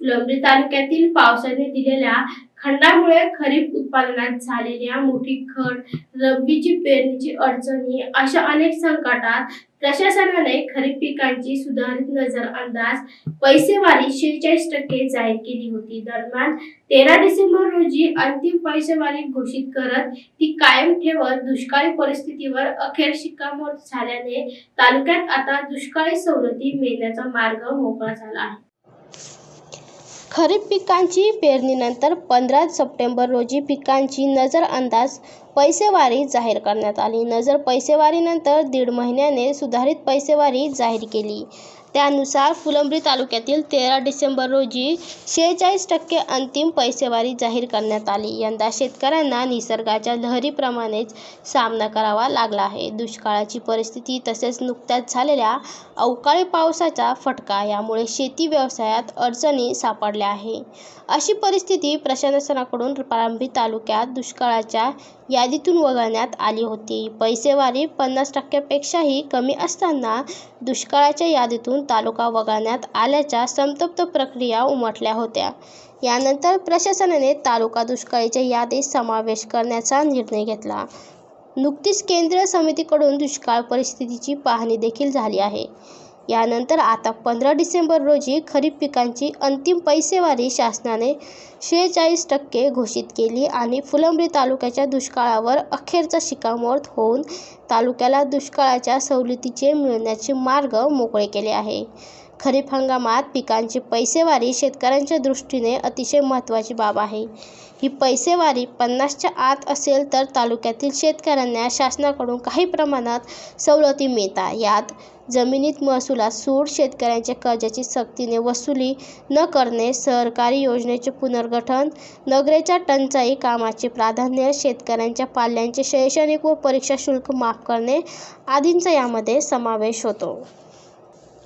फुलंब्री तालुक्यातील पावसाने दिलेल्या खंडामुळे खरीप उत्पादनात झालेल्या मोठी खड रब्बीची पेरणीची अडचणी अशा अनेक संकटात प्रशासनाने खरीप पिकांची सुधारित नजर अंदाज पैसेवारी शेहेचाळीस टक्के जाहीर केली होती. दरम्यान तेरा डिसेंबर रोजी अंतिम पैसेवारी घोषित करत ती कायम ठेवत दुष्काळी परिस्थितीवर अखेर शिक्कामोर्तब झाल्याने तालुक्यात आता दुष्काळी सवलती मिळण्याचा मार्ग मोकळा झाला आहे. खरीप पिकांची पेरणीनंतर पंधरा सप्टेंबर रोजी पिकांची नजर अंदाज पैसेवारी जाहीर करण्यात आली. नजर पैसेवारीनंतर दीड महिन्याने सुधारित पैसेवारी जाहीर केली. त्यानुसार फुलंब्री तालुक्यातील तेरा डिसेंबर रोजी शेहेचाळीस टक्के अंतिम पैसेवारी जाहीर करण्यात आली. यंदा शेतकऱ्यांना निसर्गाच्या लहरीप्रमाणेच सामना करावा लागला आहे. दुष्काळाची परिस्थिती तसेच नुकत्याच झालेल्या अवकाळी पावसाचा फटका यामुळे शेती व्यवसायात अडचणी सापडल्या आहे. अशी परिस्थिती प्रशासनाकडून प्रारंभी तालुक्यात दुष्काळाच्या यादीतून वगळण्यात आली होती. पैसेवारी पन्नास टक्क्यापेक्षाही कमी असताना दुष्काळाच्या यादीतून तालुका वगळण्यात आल्याच्या संतप्त प्रक्रिया उमटल्या होत्या. यानंतर प्रशासनाने तालुका दुष्काळीच्या यादीत समावेश करण्याचा निर्णय घेतला. नुकतीच केंद्रीय समितीकडून दुष्काळ परिस्थितीची पाहणी देखील झाली आहे. यानंतर आता पंधरा डिसेंबर रोजी खरीप पिकांची अंतिम पैसेवारी शासनाने शेहेचाळीस टक्के घोषित केली आणि फुलंब्री तालुक्याच्या दुष्काळावर अखेरचा शिकामोर्त होऊन तालुक्याला दुष्काळाच्या सवलतीचे मिळण्याचे मार्ग मोकळे केले आहे. खरीप हंगामात पिकांची पैसेवारी शेतकऱ्यांच्या दृष्टीने अतिशय महत्त्वाची बाब आहे. ही पैसेवारी पन्नासच्या आत असेल तर तालुक्यातील शेतकऱ्यांना शासनाकडून काही प्रमाणात सवलती मिळतात. यात जमिनीत महसुलात सूट शेतकऱ्यांच्या कर्जाची सक्तीने वसुली न करणे सहकारी योजनेचे पुनर्गठन नगरेच्या टंचाई कामाचे प्राधान्य शेतकऱ्यांच्या पाल्यांचे शैक्षणिक व परीक्षा शुल्क माफ करणे आदींचा यामध्ये समावेश होतो.